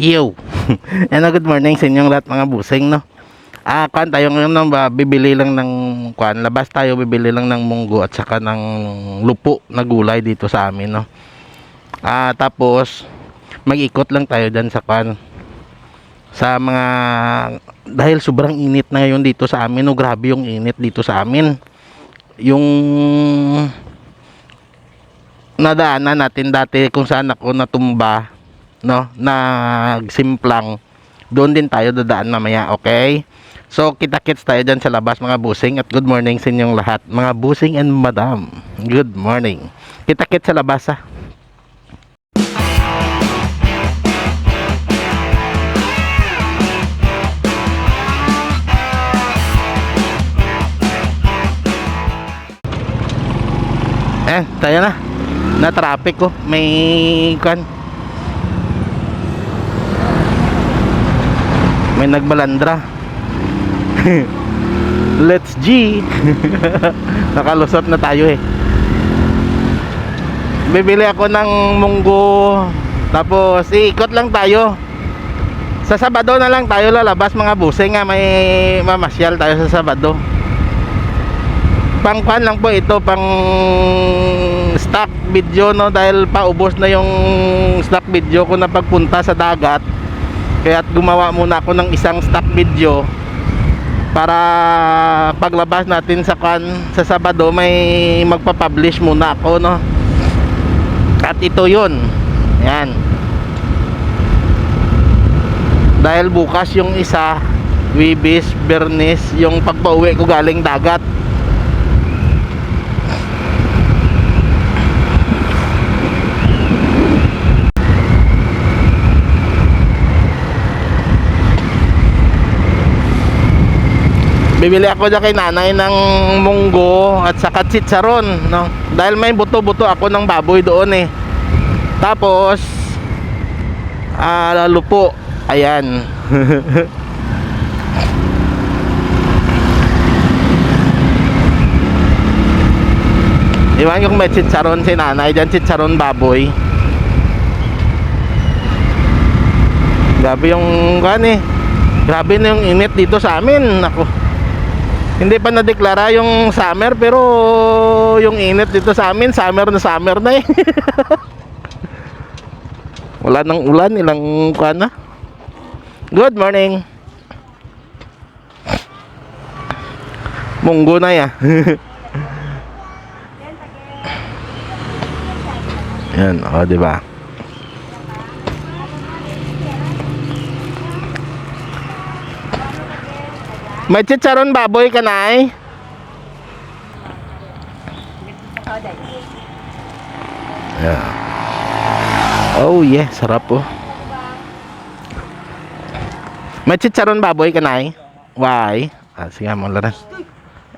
Yo! Ano, good morning sa inyong lahat mga busing, no? Ah, kuan tayo ngayon ba, bibili lang ng kuan, labas tayo bibili lang ng munggo at saka ng lupo na gulay dito sa amin, no? Ah, tapos mag-ikot lang tayo diyan sa kuan sa mga dahil sobrang init na ngayon dito sa amin, no? Grabe yung init dito sa amin. Yung nadaanan natin dati kung saan ako natumba no nagsimplang doon din tayo dadaan mamaya okay? So kita-kits tayo dyan sa labas mga busing at good morning sa inyong lahat mga busing and madam. Good morning. Kita-kits sa labas ha eh tayo na. Na traffic ko may kan may nagbalandra. Let's G. Nakalusot na tayo eh. Bibili ako ng munggo. Tapos iikot lang tayo. Sa Sabado na lang tayo lalabas mga busing nga. May mamasyal tayo sa Sabado. Pang pan lang po ito pang stock video no? Dahil paubos na yung stock video ko na pagpunta sa dagat kaya gumawa muna ako ng isang stock video para paglabas natin sa kan sa Sabado may magpa-publish muna ako no? At ito yun. Yan. Dahil bukas yung isa Wibis, Bernis yung pagpauwi ko galing dagat bibili ako dyan kay nanay ng munggo at saka chicharon no? dahil may buto-buto ako ng baboy doon eh. Tapos ah lupo. Ayan. Iwan kung may chicharon si nanay dyan chicharon baboy. Grabe yung kan eh. Grabe na yung init dito sa amin. Ako hindi pa nadeklara yung summer pero yung init dito sa amin summer na summer na eh. Wala nang ulan ilang kuan na. Good morning. Munggo na ya yan o di ba May chicharon baboy ka na. Yeah. Oh yeah, sarap po. May chicharon baboy ka na. Why? Ah, sige mo laran.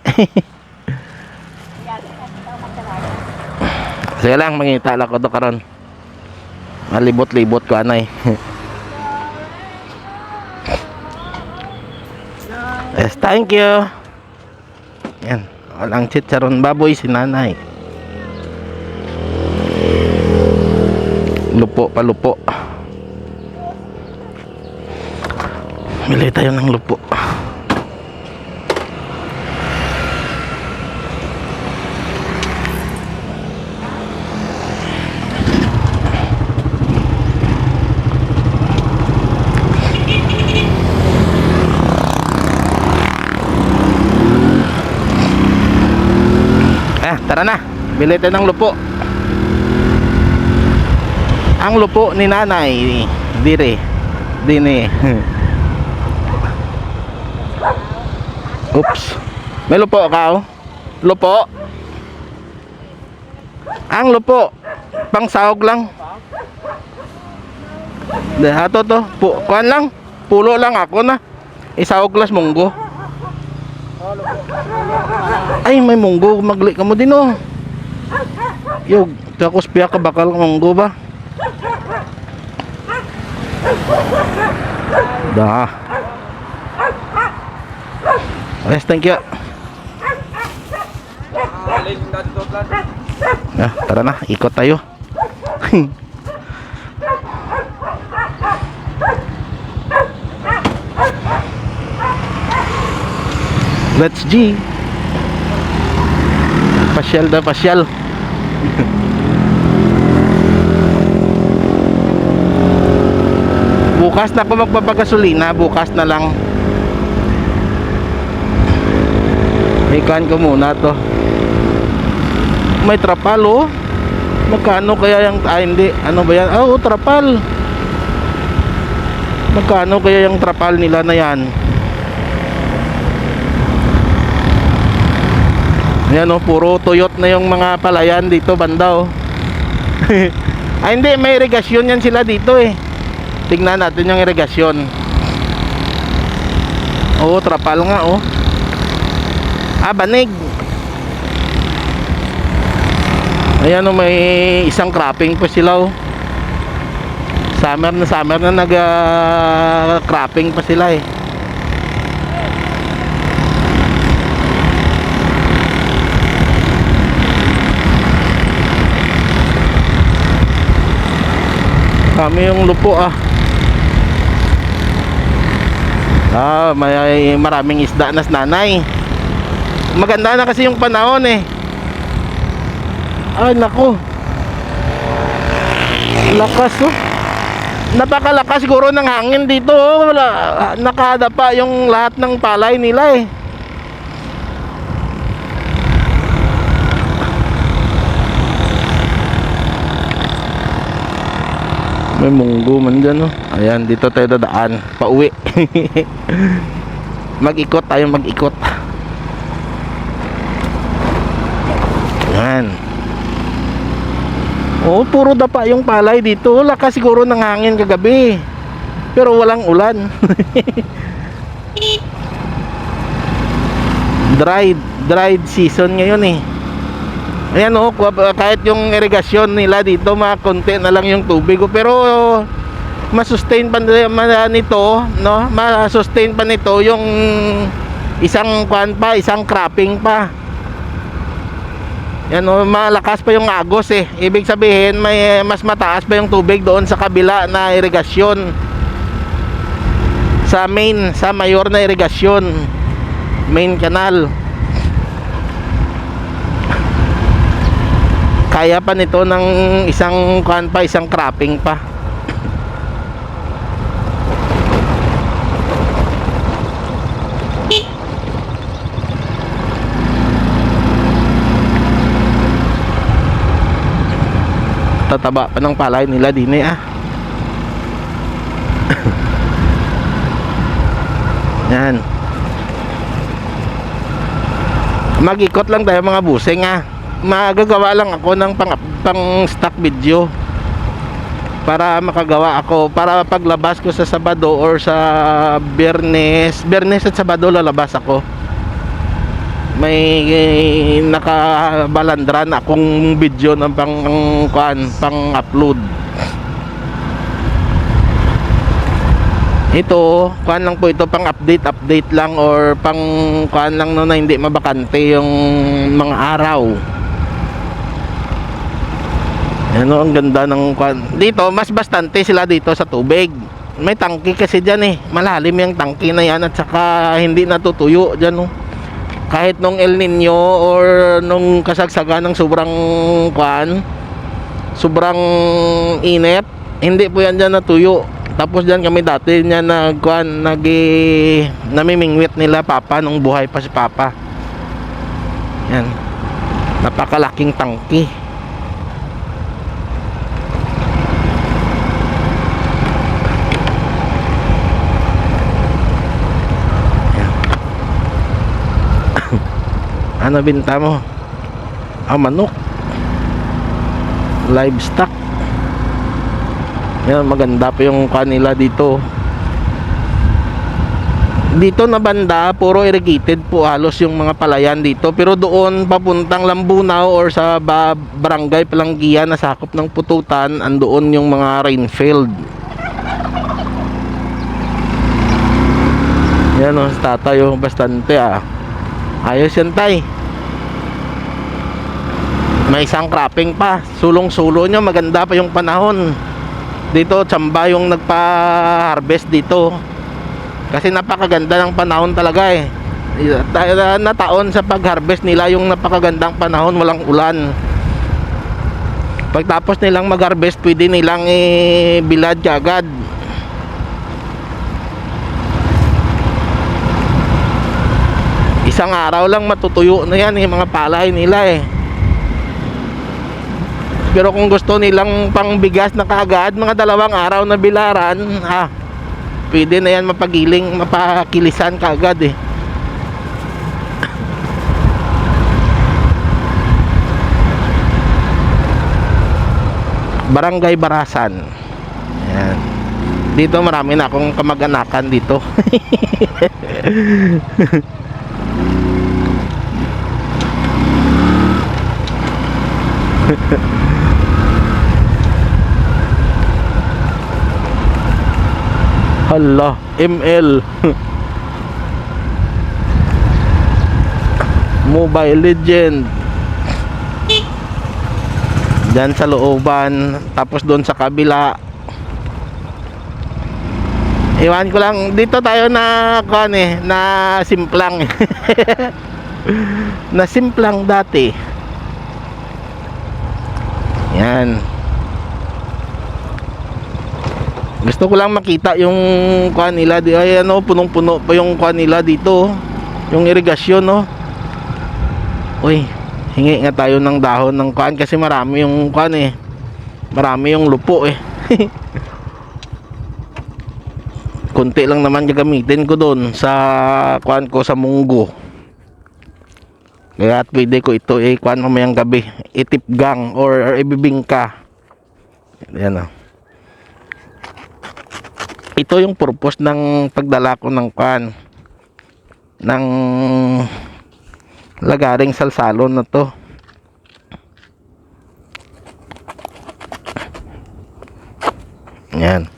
sige lang, mangita lang ko to karon. Malibot-libot ko anay. Yes, thank you. Yan. Walang chicharon baboy si nanay. Lupo pa lupo. Mili tayo ng lupo. Ah, tara na. Bili tayo ng lupo. Ang lupo ni nanay. Dire. Dini. Oops. May lupo ka oh. Lupo. Ang lupo. Pang sahog lang. Dahato to. Pu kuan lang. Pulo lang ako na. Isahog las munggo. Ay, may munggo. Magli ka mo din, oh. Yo, takos piya ka bakal munggo ba? Da. Yes, thank you. Ah, tara na, ikot tayo. Let's G. Pasyal na pasyal. bukas na ako magpapagasolina, bukas na lang. Ikan ko muna to. May trapal oh. Magkano kaya yung ah, hindi, ano ba yan? Ah, oh, trapal. Magkano kaya yung trapal nila na yan? Ayan oh, puro tuyot na yung mga palayan dito banda oh. Ay hindi, may irigasyon yan sila dito eh. Tingnan natin yung irigasyon. Oo, trapal nga oh. Ah, banig. Ayan oh, may isang cropping pa sila oh. Summer na summer na nag ah, cropping pa sila eh. Kami yung lupo ah. Ah, may maraming isda na nanay. Maganda na kasi yung panahon eh. Ay, nako. Lakas oh. Napakalakas siguro ng hangin dito oh. Wala, nakadapa yung lahat ng palay nila eh. May munggo man dyan oh. Ayan, dito tayo dadaan. Pauwi. mag-ikot tayo, mag-ikot. Ayan. Oh, puro dapa yung palay dito. Lakas siguro ng hangin kagabi. Pero walang ulan. dried, dried season ngayon eh. Ayan oh, kahit yung irigasyon nila dito, mga konti na lang yung tubig oh. Pero masustain pa nito, no? Ma-sustain pa nito yung isang kwan pa, isang cropping pa. Yan oh, malakas pa yung agos eh. Ibig sabihin, may mas mataas pa yung tubig doon sa kabila na irigasyon. Sa main, sa mayor na irigasyon. Main canal. Kaya pa nito ng isang kuan pa, isang cropping pa. Tataba pa ng palay nila din eh ah. Yan. Mag-ikot lang tayo mga busing ah. Magagawa lang ako ng pang, pang stock video. Para makagawa ako para paglabas ko sa Sabado or sa Biyernes Biyernes at Sabado lalabas ako. May nakabalandran akong video ng pang kuan, pang upload. Ito kuan lang po ito pang update update lang or pang kuan lang no na hindi mabakante yung mga araw ano ang ganda ng kuan dito mas bastante sila dito sa tubig. May tangki kasi dyan eh. Malalim yung tangki na yan at saka hindi natutuyo dyan oh. Kahit nung El Nino or nung kasagsagan ng sobrang kuan sobrang init hindi po yan dyan natuyo. Tapos dyan kami dati niya nag kuan nag namimingwit nila papa nung buhay pa si papa. Yan. Napakalaking tangki ano binta mo? Ah manok. Livestock yan maganda pa yung kanila dito. Dito na banda puro irrigated po halos yung mga palayan dito. Pero doon papuntang Lambunaw or sa ba- barangay Palanggian na sakop ng Pututan andoon yung mga rainfield. Yan o sa tatay oh, bastante ah ayos yan tay. May isang cropping pa. Sulong-sulo nyo. Maganda pa yung panahon. Dito tsamba yung nagpa-harvest dito. Kasi napakaganda ng panahon talaga eh. Na, taon sa pag-harvest nila yung napakagandang panahon, walang ulan. Pagtapos nilang mag-harvest, pwede nilang i-bilad agad. Isang araw lang matutuyo na yan yung mga palay nila eh. Pero kung gusto nilang pangbigas na kaagad, mga dalawang araw na bilaran, ah, pwede na yan mapagiling, mapakilisan kaagad eh. Barangay Barasan. Ayan. Dito marami na akong kamag-anakan dito. Hala, ML. Mobile Legend. Diyan sa looban, tapos doon sa kabila. Iwan ko lang, dito tayo na kuan eh, na simplang. na simplang dati. Yan. Gusto ko lang makita yung kuan nila di ay ano punong-puno pa yung kuan nila dito. Yung irigasyon no. Uy, hingi nga tayo ng dahon ng kuan kasi marami yung kuan eh. Marami yung lupo eh. Kunti lang naman gagamitin ko doon sa kuan ko sa munggo. Kaya at pwede ko ito eh kuan mamayang gabi. Itipgang or, or ibibingka. Yan oh ito yung purpose ng pagdala ko ng kan ng lagaring salsalon na to yan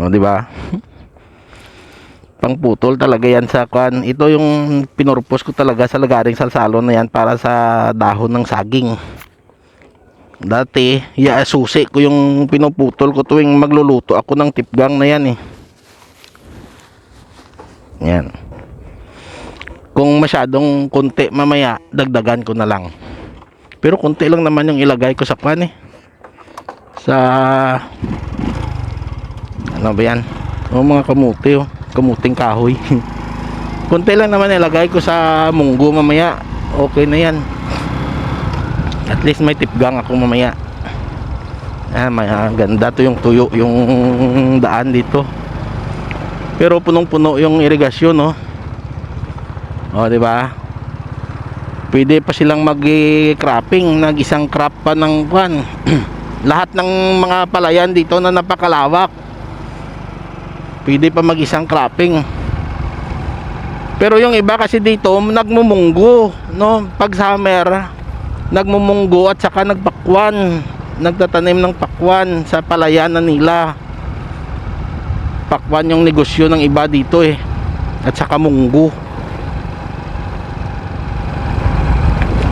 o di ba pangputol talaga yan sa kan ito yung pinurpose ko talaga sa lagaring salsalon na yan para sa dahon ng saging Dati, ya susi ko yung pinuputol ko tuwing magluluto ako ng tipgang na yan eh. Yan. Kung masyadong konti mamaya, dagdagan ko na lang. Pero konti lang naman yung ilagay ko sa kwan eh. Sa ano ba yan? O mga kamuti oh. Kamuting kahoy. konti lang naman ilagay ko sa munggo mamaya. Okay na yan. At least may tipgang ako mamaya. Ah, may, ah, ganda to yung tuyo yung daan dito. Pero punong puno yung irigasyon no? O di ba? Pwede pa silang mag cropping nag isang crop pa ng kwan. Lahat ng mga palayan dito na napakalawak pwede pa mag isang cropping. Pero yung iba kasi dito nagmumunggo no? Pag summer nagmumunggo at saka nagpakwan. Nagtatanim ng pakwan sa palayanan nila. Pakwan yung negosyo ng iba dito eh. At saka munggo.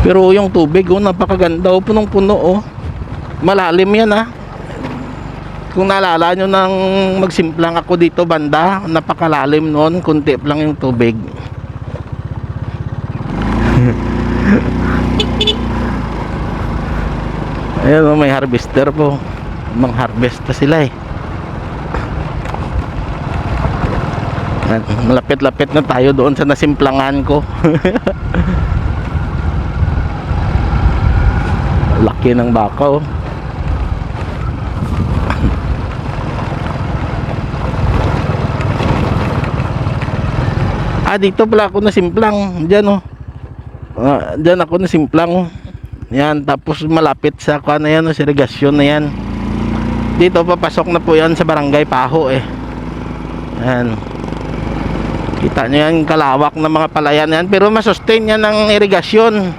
Pero yung tubig oh napakaganda oh punong puno oh. Malalim yan ah kung naalala nyo nang magsimplang ako dito banda napakalalim noon kunti lang yung tubig Ayan oh, may harvester po. Mang harvest pa sila eh. Malapit-lapit na tayo doon sa nasimplangan ko. Laki ng baka Ah, dito pala ako nasimplang. Diyan oh. Ah, diyan ako nasimplang oh. Yan, tapos malapit sa kuha na yan, no, sa irigasyon na yan. Dito papasok na po yan sa barangay Paho eh. Yan. Kita nyo yan, kalawak na mga palayan yan. Pero masustain yan ng irigasyon.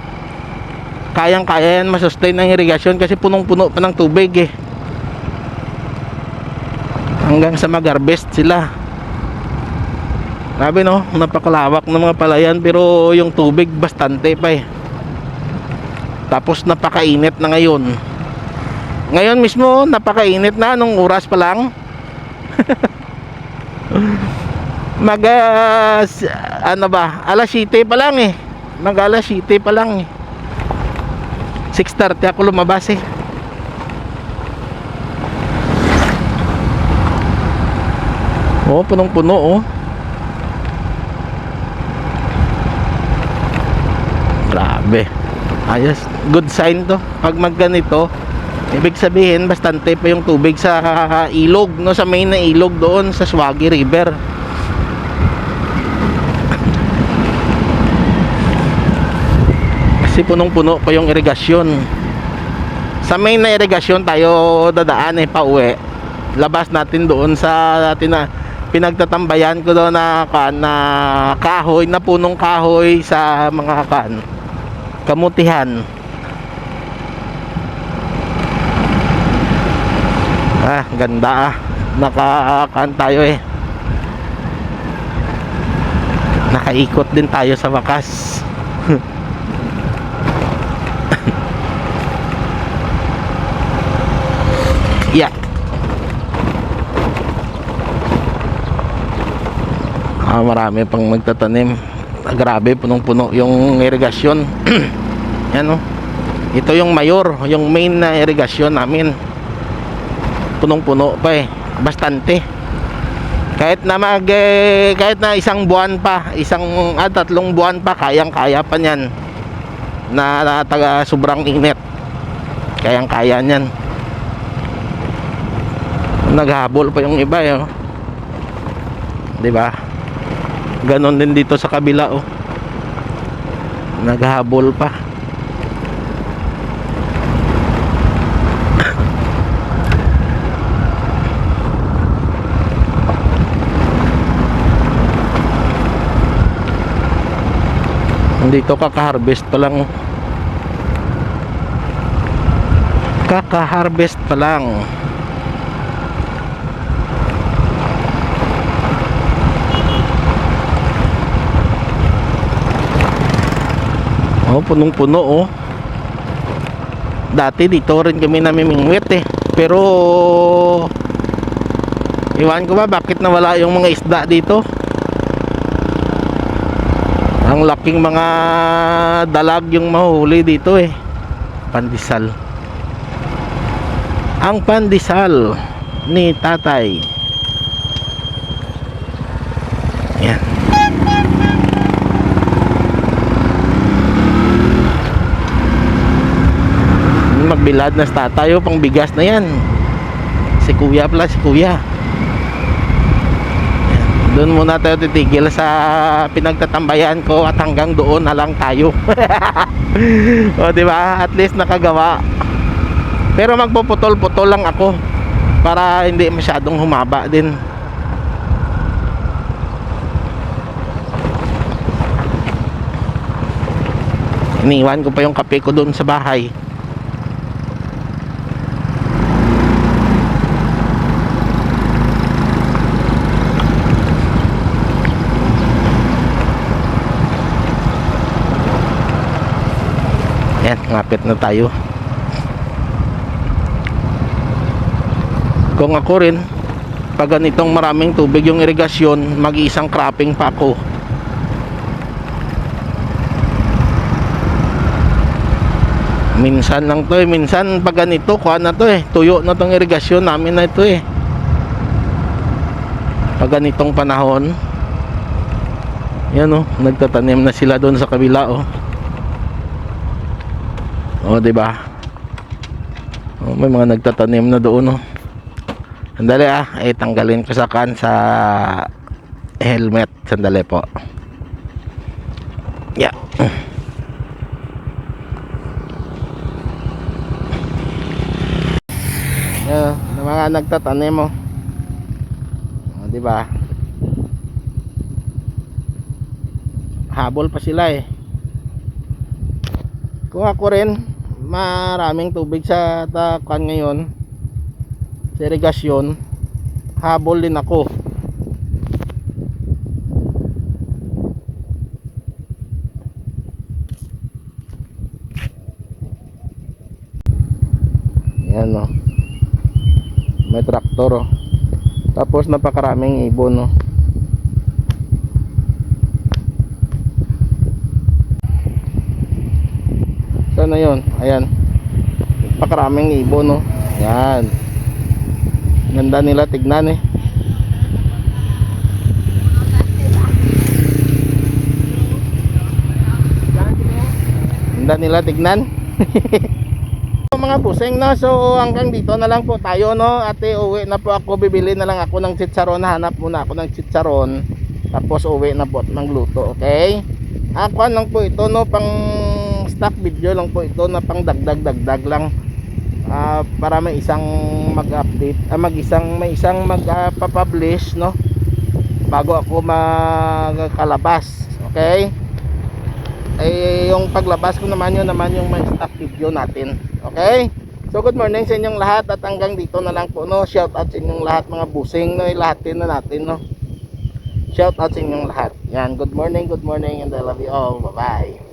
Kayang-kaya yan masustain ng irigasyon kasi punong-puno pa ng tubig eh. Hanggang sa mag-harvest sila. Grabe no, napakalawak ng mga palayan pero yung tubig bastante pa eh. Tapos napakainit na ngayon. Ngayon mismo napakainit na nung oras pa lang. Mag s- ano ba? Alas 7 pa lang eh. Mag alas 7 pa lang eh. 6.30 ako lumabas eh. Oh, punong-puno oh. Grabe. Ayos. Good sign to. Pag magganito, ibig sabihin bastante pa yung tubig sa ilog, no sa main na ilog doon sa Swagi River. Kasi punong-puno pa yung irigasyon. Sa main na irigasyon tayo dadaan eh pauwi. Labas natin doon sa tina, pinagtatambayan ko doon na na kahoy na punong kahoy sa mga kan kamutihan. Ah, ganda ah. Nakakan tayo eh. Nakaikot din tayo sa wakas. yeah. Ah, marami pang magtatanim. Ah, Grabe, punong-puno yung irigasyon. Yan oh. Ito yung mayor, yung main na irigasyon namin. Punong-puno pa eh. Bastante. Kahit na mag eh, kahit na isang buwan pa, isang ah, tatlong buwan pa kayang-kaya pa niyan. Na, na taga sobrang init. Kayang-kaya niyan. Naghabol pa yung iba eh. oh. 'Di ba? Ganon din dito sa kabila oh. Naghabol pa. Dito kaka-harvest pa lang. oh. Kaka-harvest pa lang. Oh, punong-puno oh. Dati dito rin kami namimingwit eh. Pero Iwan ko ba bakit nawala yung mga isda dito? Ang laking mga dalag yung mahuli dito eh. Pandesal. Ang pandesal ni tatay. Yan. Magbilad na sa tatayo pang bigas na yan. Si kuya pala, si kuya. Doon muna tayo titigil sa pinagtatambayan ko at hanggang doon na lang tayo. o ba? At least nakagawa. Pero magpuputol-putol lang ako para hindi masyadong humaba din. Iniwan ko pa yung kape ko doon sa bahay. Yan, ngapit na tayo. Kung ako rin, pag ganitong maraming tubig yung irigasyon, mag-iisang cropping pa ako. Minsan lang to eh, minsan pag ganito, kuha na to eh, tuyo na tong irigasyon namin na ito eh. Pag ganitong panahon, yan oh, nagtatanim na sila doon sa kabila oh. Oh, 'di ba? Oh, may mga nagtatanim na doon, oh. Sandali ah, ay tanggalin ko sa kan sa helmet. Sandali po. Yeah. Oh, mga nagtatanim mo. Oh, 'di ba? Habol pa sila eh. Kung ako rin, maraming tubig sa takan ngayon. Sa irigasyon habol din ako. Yan o may traktor o tapos napakaraming ibon o Meron na yon. Ayan. Pakaraming ibon no. Yan. Ganda nila tignan eh. Ganda nila tignan. So, mga buseng no, so hanggang dito na lang po tayo no. Ate, uwi na po ako, bibili na lang ako ng chicharon, hanap muna ako ng chicharon. Tapos uwi na po ng luto, okay? Ako lang po ito no, pang stock video lang po ito na pang dagdag dagdag lang. Ah, para may isang mag-update, ah, mag isang may isang mag-publish no? Bago ako magkalabas, okay? ay yung paglabas ko naman yun naman yung may stock video natin okay? So good morning sa inyong lahat at hanggang dito na lang po no? Shout out sa inyong lahat mga busing no? Ilahatin na natin no? Shout out sa inyong lahat. Yan good morning good morning and I love you all. Bye bye